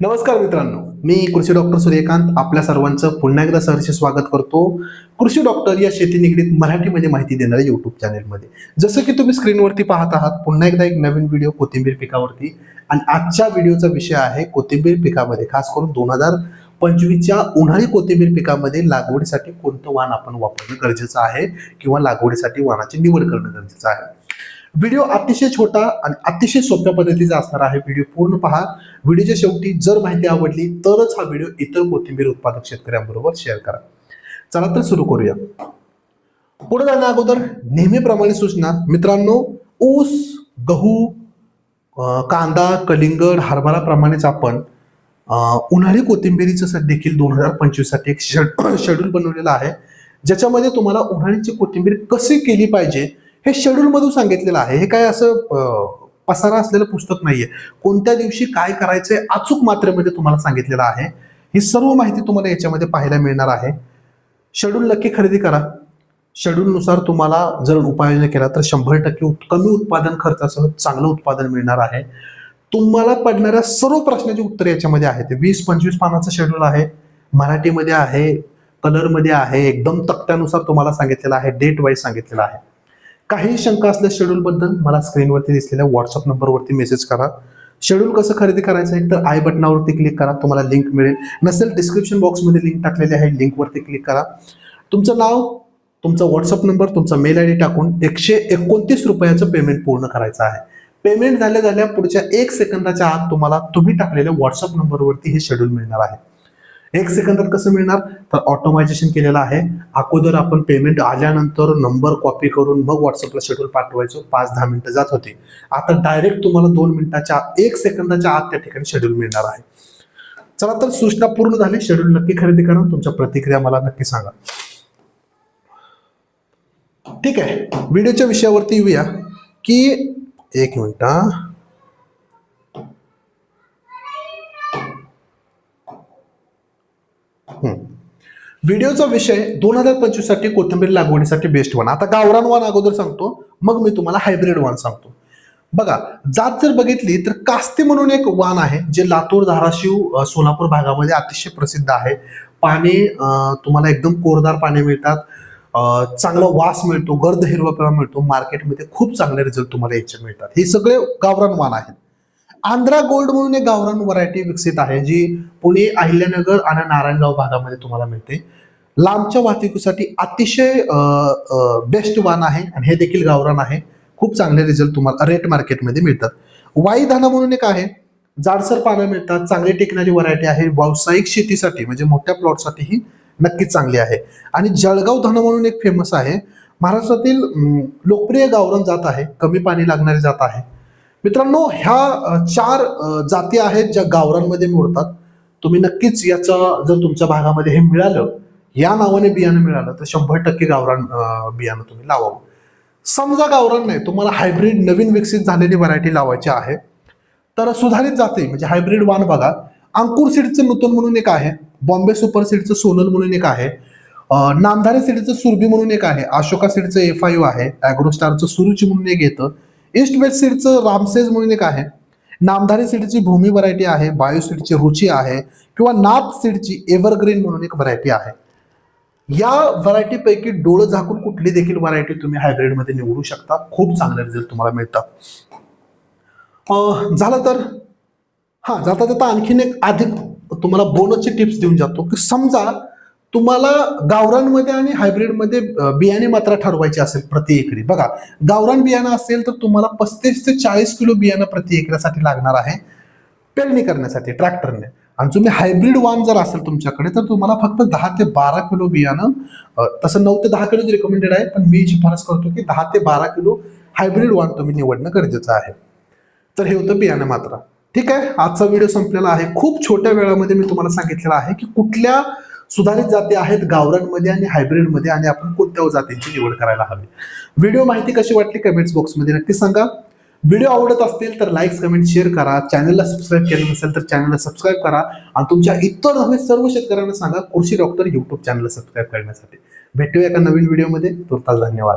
नमस्कार मित्रांनो मी कृषी डॉक्टर सूर्यकांत आपल्या सर्वांचं पुन्हा एकदा सहर्ष स्वागत करतो. कृषी डॉक्टर या शेती निगडीत मराठीमध्ये म्हणजे माहिती देणाऱ्या युट्यूब चॅनेलमध्ये जसं की तुम्ही स्क्रीनवरती पाहत आहात पुन्हा एकदा एक नवीन व्हिडिओ कोथिंबीर पिकावरती. आणि आजच्या व्हिडिओचा विषय आहे कोथिंबीर पिकामध्ये खास करून दोन हजार पंचवीसच्या उन्हाळी कोथिंबीर पिकामध्ये लागवडीसाठी कोणतं वाण आपण वापरणं गरजेचं आहे किंवा लागवडीसाठी वाणाची निवड करणं गरजेचं आहे. व्हिडिओ अतिशय छोटा आणि अतिशय सोप्या पद्धतीचा असणार आहे. व्हिडिओ पूर्ण पहा. व्हिडिओच्या शेवटी जर माहिती आवडली तरच हा व्हिडिओ इतर कोथिंबीर उत्पादक शेतकऱ्यांबरोबर शेअर करा. चला तर सुरू करूया. पुढे जाण्या अगोदर नेहमीप्रमाणे सूचना. मित्रांनो ऊस गहू कांदा कलिंगड हरभराप्रमाणेच आपण उन्हाळी कोथिंबीरीचं देखील दोन हजार पंचवीससाठी एक शेड्यूल बनवलेला आहे. ज्याच्यामध्ये तुम्हाला उन्हाळीची कोथिंबीर कशी केली पाहिजे हे शेड्यूलमधून सांगितलेलं आहे. हे काय असं पसारा असलेलं पुस्तक नाहीये. कोणत्या दिवशी काय करायचंय अचूक मात्रेमध्ये तुम्हाला सांगितलेलं आहे. ही सर्व माहिती तुम्हाला याच्यामध्ये पाहायला मिळणार आहे. शेड्यूल नक्की खरेदी करा. शेड्यूलनुसार तुम्हाला जर उपाययोजना केला तर शंभर टक्के कमी उत्पादन खर्चासह चांगलं उत्पादन मिळणार आहे. तुम्हाला पडणाऱ्या सर्व प्रश्नाची उत्तर याच्यामध्ये आहेत. वीस पंचवीस पानाचं शेड्यूल आहे. मराठीमध्ये आहे कलरमध्ये आहे एकदम तक्त्यानुसार तुम्हाला सांगितलेलं आहे डेट वाईज सांगितलेलं आहे. काही शंका असल्या शेड्यूलबद्दल मला स्क्रीनवरती दिसलेल्या व्हॉट्सअप नंबरवरती मेसेज करा. शेड्यूल कसं खरेदी करायचं आहे तर आय बटनावरती क्लिक करा तुम्हाला लिंक मिळेल. नसेल डिस्क्रिप्शन बॉक्समध्ये लिंक टाकलेली आहे लिंकवरती क्लिक करा. तुमचं नाव तुमचा व्हॉट्सअप नंबर तुमचा मेल आय डी टाकून एकशे एकोणतीस रुपयाचं पेमेंट पूर्ण करायचं आहे. पेमेंट झाल्या झाल्या पुढच्या एक सेकंदाच्या आत तुम्हाला तुम्ही टाकलेल्या व्हॉट्सअप नंबरवरती हे शेड्यूल मिळणार आहे. एक सेकंदात कसं मिळणार? तर ऑटोमायझेशन केलेलं आहे. अगोदर आपण पेमेंट आल्यानंतर नंबर कॉपी करून मग व्हॉट्सअपला शेड्यूल पाठवायचो. पाच दहा मिनिटं जात होते. आता डायरेक्ट तुम्हाला दोन मिनिटाच्या एक सेकंदाच्या आत त्या ठिकाणी शेड्यूल मिळणार आहे. चला तर सूचना पूर्ण झाली. शेड्यूल नक्की खरेदी करा. तुमच्या प्रतिक्रिया मला नक्की सांगा. ठीक आहे. व्हिडिओच्या विषयावरती येऊया. की एक मिनिट हा. हम्म. व्हिडिओचा विषय दोन हजार पंचवीससाठी कोथिंबीर लागवडीसाठी बेस्ट वन आता गावरान वाण अगोदर सांगतो मग मी तुम्हाला हायब्रिड वाण सांगतो. बघा जात जर बघितली तर कास्ती म्हणून एक वाण आहे जे लातूर धाराशिव सोलापूर भागामध्ये अतिशय प्रसिद्ध आहे. पाणी तुम्हाला एकदम कोरदार पाणी मिळतात. चांगला वास मिळतो गर्द हिरवापणा मिळतो. मार्केटमध्ये खूप चांगले रिझल्ट तुम्हाला याचे मिळतात. हे सगळे गावरान वाण आहेत. आंध्रा गोल्ड म्हणून एक गावरान व्हरायटी विकसित आहे जी पुणे अहिल्यानगर आणि नारायणगाव भागामध्ये तुम्हाला मिळते. लांबच्या वाहतुकीसाठी अतिशय बेस्ट वाहन आहे आणि हे देखील गावरान आहे. खूप चांगले रिझल्ट तुम्हाला रेट मार्केटमध्ये मिळतात. वाई धाना म्हणून एक आहे. जाडसर पानं मिळतात. चांगली टिकणारी व्हरायटी आहे. व्यावसायिक शेतीसाठी म्हणजे मोठ्या प्लॉटसाठी ही नक्कीच चांगली आहे. आणि जळगाव धन म्हणून एक फेमस आहे. महाराष्ट्रातील लोकप्रिय गावरान जात आहे. कमी पाणी लागणारी जात आहे. मित्रांनो ह्या चार जाती आहेत ज्या गावरांमध्ये मोडतात. तुम्ही नक्कीच याचा जर तुमच्या भागामध्ये हे मिळालं या नावाने बियाणं मिळालं तर शंभर टक्के गावरान बियाणं तुम्ही लावावं. समजा गावरान नाही तुम्हाला हायब्रिड नवीन विकसित झालेली व्हरायटी लावायची आहे. तर सुधारित जाते म्हणजे हायब्रिड वाण बघा. अंकुर सीडचं नूतन म्हणून एक आहे. बॉम्बे सुपर सीडचं सोनल म्हणून एक आहे. अं, नामधारी सीडचं सुरभी म्हणून एक आहे. अशोका सीडचं ए फाईव्ह आहे. अॅग्रोस्टारचं सुरुची म्हणून एक येतं. ईस्ट वेस्ट सीडचं रामसेज म्हणून एक आहे. नामधारी सीडची भूमी व्हरायटी आहे बायो सीडची रुची आहे किंवा नाथ सीडची एव्हरग्रीन म्हणून एक व्हरायटी आहे. या व्हरायटीपैकी डोळं झाकून कुठली देखील व्हरायटी तुम्ही हायब्रिडमध्ये निवडू शकता? खूप चांगले रिझल्ट तुम्हाला मिळतात. झालं तर? हा जाता जाता आणखीन एक अधिक तुम्हाला बोनसची टिप्स देऊन जातो. की समजा तुम्हाला गावरानमध्ये आणि हायब्रिडमध्ये बियाणे मात्रा ठरवायची असेल प्रति एकरी. बघा गावरान बियाणं असेल तर तुम्हाला पस्तीस ते चाळीस किलो बियाणं प्रति एकरासाठी लागणार आहे पेरणी करण्यासाठी ट्रॅक्टरने. आणि तुम्ही हायब्रिड वाण जर असेल तुमच्याकडे तर तुम्हाला फक्त दहा ते बारा किलो बियाणं तसं नऊ ते दहा किलोच रिकमेंडेड आहे पण मी शिफारस करतो की दहा ते बारा किलो हायब्रिड वाण तुम्ही निवडणं गरजेचं आहे. तर हे होतं बियाणं मात्र. ठीक आहे? आजचा व्हिडिओ संपलेला आहे. खूप छोट्या वेळामध्ये मी तुम्हाला सांगितलेलं आहे की कुठल्या सुधारित जाती आहेत गावरानमध्ये आणि हायब्रिडमध्ये आणि आपण कोणत्या जातींची निवड करायला हवी. व्हिडिओ माहिती कशी वाटली कमेंट्स बॉक्समध्ये नक्की सांगा. व्हिडिओ आवडत असतील तर लाईक्स कमेंट शेअर करा. चॅनलला सबस्क्राईब केलं नसेल तर चॅनलला सबस्क्राईब करा. आणि तुमच्या इतर नव्हे सर्व शेतकऱ्यांना सांगा कृषी डॉक्टर युट्यूब चॅनलला सबस्क्राईब करण्यासाठी. भेटूया एका नवीन व्हिडिओमध्ये तुर्तास धन्यवाद.